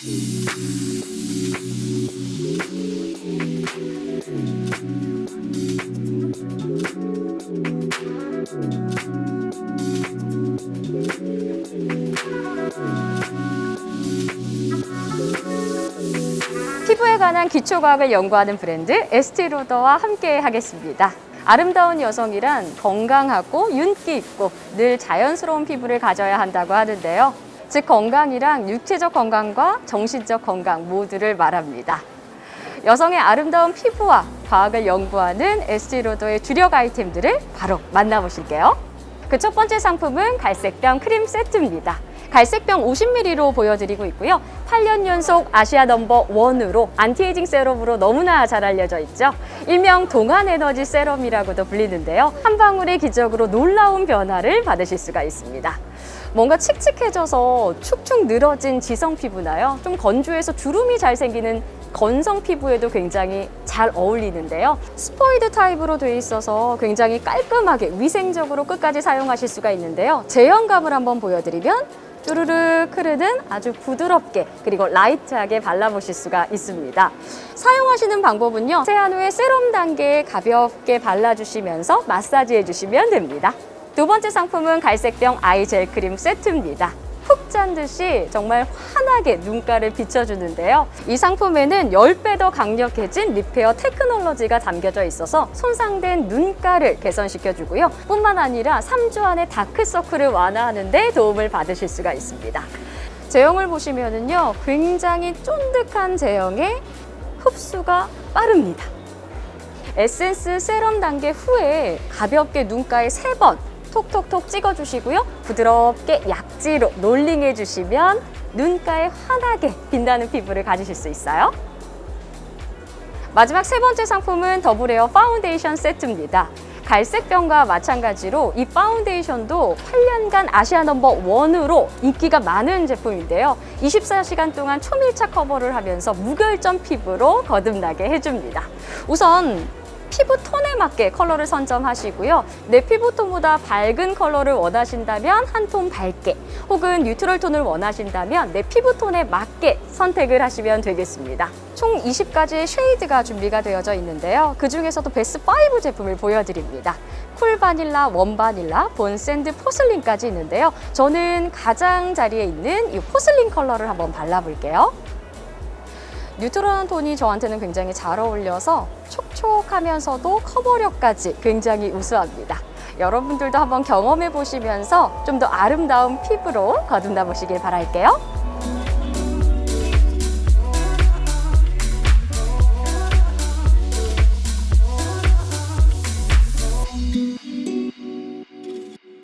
피부에 관한 기초과학을 연구하는 브랜드 에스티로더와 함께 하겠습니다. 아름다운 여성이란 건강하고 윤기 있고 늘 자연스러운 피부를 가져야 한다고 하는데요. 즉 건강이랑 육체적 건강과 정신적 건강 모두를 말합니다. 여성의 아름다운 피부와 과학을 연구하는 에스티로더의 주력 아이템들을 바로 만나보실게요. 그 첫 번째 상품은 갈색병 크림 세트입니다. 갈색병 50ml로 보여드리고 있고요. 8년 연속 아시아 넘버 원으로 안티에이징 세럼으로 너무나 잘 알려져 있죠. 일명 동안 에너지 세럼이라고도 불리는데요. 한 방울의 기적으로 놀라운 변화를 받으실 수가 있습니다. 뭔가 칙칙해져서 축축 늘어진 지성 피부나요. 좀 건조해서 주름이 잘 생기는 건성 피부에도 굉장히 잘 어울리는데요. 스포이드 타입으로 되어 있어서 굉장히 깔끔하게 위생적으로 끝까지 사용하실 수가 있는데요. 제형감을 한번 보여드리면 쭈르륵 흐르는 아주 부드럽게 그리고 라이트하게 발라보실 수가 있습니다. 사용하시는 방법은요. 세안 후에 세럼 단계에 가볍게 발라주시면서 마사지 해주시면 됩니다. 두 번째 상품은 갈색병 아이 젤 크림 세트입니다. 푹짠 듯이 정말 환하게 눈가를 비춰주는데요. 이 상품에는 10배 더 강력해진 리페어 테크놀로지가 담겨져 있어서 손상된 눈가를 개선시켜주고요. 뿐만 아니라 3주 안에 다크서클을 완화하는 데 도움을 받으실 수가 있습니다. 제형을 보시면은요, 굉장히 쫀득한 제형에 흡수가 빠릅니다. 에센스 세럼 단계 후에 가볍게 눈가에 세번 톡톡톡 찍어주시고요. 부드럽게 약지로 롤링해 주시면 눈가에 환하게 빛나는 피부를 가지실 수 있어요. 마지막 세 번째 상품은 더블에어 파운데이션 세트입니다. 갈색병과 마찬가지로 이 파운데이션도 8년간 아시아 넘버 원으로 인기가 많은 제품인데요. 24시간 동안 초밀착 커버를 하면서 무결점 피부로 거듭나게 해줍니다. 우선 피부 톤에 맞게 컬러를 선점하시고요. 내 피부 톤보다 밝은 컬러를 원하신다면 한 톤 밝게, 혹은 뉴트럴 톤을 원하신다면 내 피부 톤에 맞게 선택을 하시면 되겠습니다. 총 20가지의 쉐이드가 준비가 되어져 있는데요. 그 중에서도 베스트 5 제품을 보여드립니다. 쿨 바닐라, 원 바닐라, 본 샌드, 포슬린까지 있는데요. 저는 가장 자리에 있는 이 포슬린 컬러를 한번 발라볼게요. 뉴트럴한 톤이 저한테는 굉장히 잘 어울려서 촉촉하면서도 커버력까지 굉장히 우수합니다. 여러분들도 한번 경험해 보시면서 좀 더 아름다운 피부로 거듭나 보시길 바랄게요.